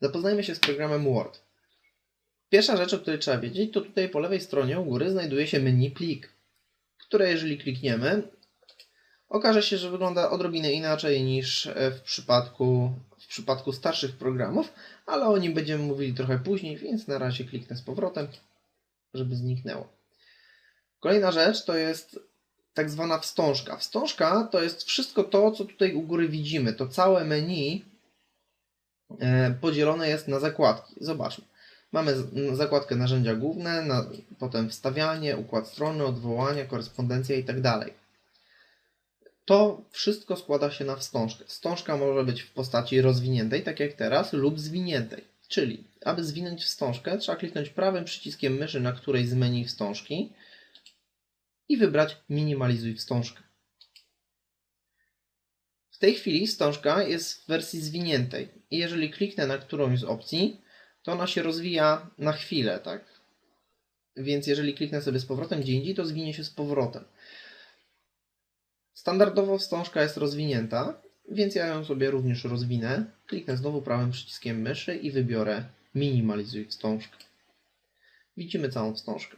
Zapoznajmy się z programem Word. Pierwsza rzecz, o której trzeba wiedzieć, to tutaj po lewej stronie u góry znajduje się menu plik, które jeżeli klikniemy, okaże się, że wygląda odrobinę inaczej niż e, w przypadku, w przypadku starszych programów, ale o nim będziemy mówili trochę później, więc na razie kliknę z powrotem, żeby zniknęło. Kolejna rzecz to jest tak zwana wstążka. Wstążka to jest wszystko to, co tutaj u góry widzimy. To całe menu podzielone jest na zakładki. Zobaczmy. Mamy zakładkę narzędzia główne, na, potem wstawianie, układ strony, odwołania, korespondencja i tak. To wszystko składa się na wstążkę. Wstążka może być w postaci rozwiniętej, tak jak teraz, lub zwiniętej. Czyli, aby zwinąć wstążkę, trzeba kliknąć prawym przyciskiem myszy na którejś z menu wstążki i wybrać minimalizuj wstążkę. W tej chwili wstążka jest w wersji zwiniętej i jeżeli kliknę na którąś z opcji, to ona się rozwija na chwilę, tak? Więc jeżeli kliknę sobie z powrotem gdzie indziej, to zwinie się z powrotem. Standardowo wstążka jest rozwinięta, więc ja ją sobie również rozwinę. Kliknę znowu prawym przyciskiem myszy i wybiorę minimalizuj wstążkę. Widzimy całą wstążkę.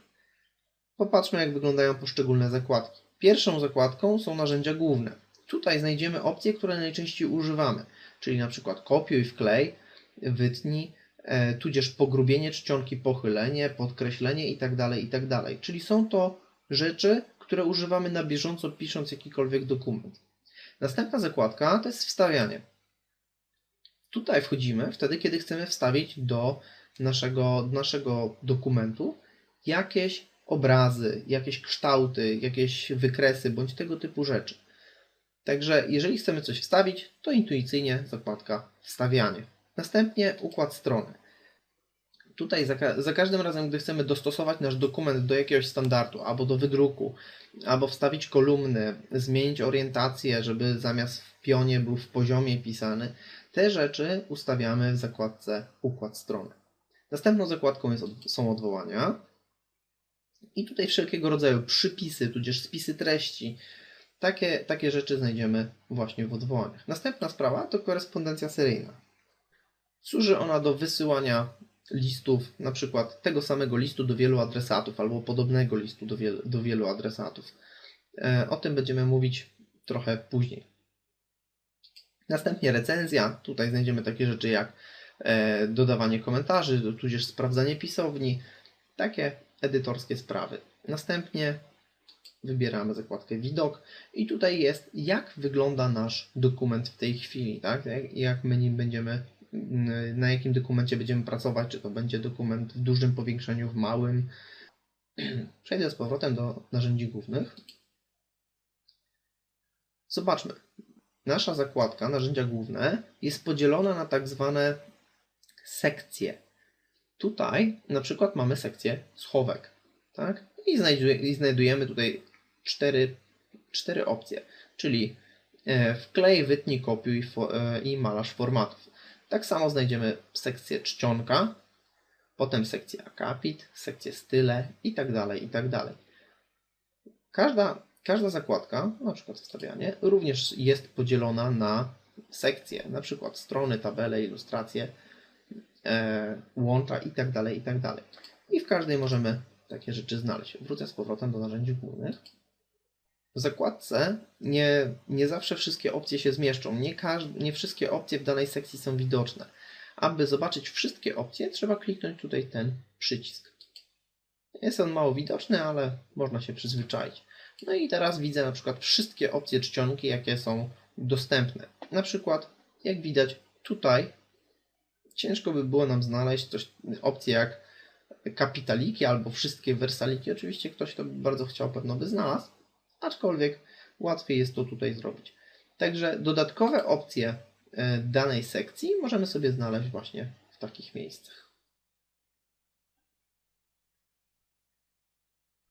Popatrzmy, jak wyglądają poszczególne zakładki. Pierwszą zakładką są narzędzia główne. Tutaj znajdziemy opcje, które najczęściej używamy, czyli na przykład kopiuj, wklej, wytnij, e, tudzież pogrubienie czcionki, pochylenie, podkreślenie itd., itd. Czyli są to rzeczy, które używamy na bieżąco pisząc jakikolwiek dokument. Następna zakładka to jest wstawianie. Tutaj wchodzimy wtedy, kiedy chcemy wstawić do naszego, naszego dokumentu jakieś obrazy, jakieś kształty, jakieś wykresy bądź tego typu rzeczy. Także jeżeli chcemy coś wstawić, to intuicyjnie zakładka wstawianie. Następnie układ strony. Tutaj za, ka- za każdym razem, gdy chcemy dostosować nasz dokument do jakiegoś standardu, albo do wydruku, albo wstawić kolumny, zmienić orientację, żeby zamiast w pionie był w poziomie pisany, te rzeczy ustawiamy w zakładce układ strony. Następną zakładką jest, są odwołania. I tutaj wszelkiego rodzaju przypisy, tudzież spisy treści. Takie, takie rzeczy znajdziemy właśnie w odwołaniach. Następna sprawa to korespondencja seryjna. Służy ona do wysyłania listów, na przykład tego samego listu do wielu adresatów, albo podobnego listu do, wielu, do wielu adresatów. E, O tym będziemy mówić trochę później. Następnie recenzja. Tutaj znajdziemy takie rzeczy jak e, dodawanie komentarzy, tudzież sprawdzanie pisowni, takie edytorskie sprawy. Następnie wybieramy zakładkę widok i tutaj jest jak wygląda nasz dokument w tej chwili, tak? Jak, jak my nim będziemy, mm, na jakim dokumencie będziemy pracować, czy to będzie dokument w dużym powiększeniu, w małym. Przejdę z powrotem do narzędzi głównych. Zobaczmy. Nasza zakładka, narzędzia główne, jest podzielona na tak zwane sekcje. Tutaj na przykład mamy sekcję schowek, tak? I, znajduje, i znajdujemy tutaj cztery, cztery opcje, czyli e, wklej, wytnij, kopiuj e, i malarz formatów. Tak samo znajdziemy sekcję czcionka, potem sekcję akapit, sekcję style i tak dalej, i tak dalej. Każda, każda zakładka, na przykład wstawianie, również jest podzielona na sekcje, na przykład strony, tabele, ilustracje, e, łącza i tak dalej, i tak dalej. I w każdej możemy takie rzeczy znaleźć. Wrócę z powrotem do narzędzi głównych. W zakładce nie, nie zawsze wszystkie opcje się zmieszczą. Nie, każd- nie wszystkie opcje w danej sekcji są widoczne. Aby zobaczyć wszystkie opcje, trzeba kliknąć tutaj ten przycisk. Jest on mało widoczny, ale można się przyzwyczaić. No i teraz widzę na przykład wszystkie opcje czcionki, jakie są dostępne. Na przykład, jak widać tutaj, ciężko by było nam znaleźć coś, opcje jak kapitaliki albo wszystkie wersaliki. Oczywiście ktoś to bardzo chciał, pewno by znalazł, aczkolwiek łatwiej jest to tutaj zrobić. Także dodatkowe opcje e, danej sekcji możemy sobie znaleźć właśnie w takich miejscach.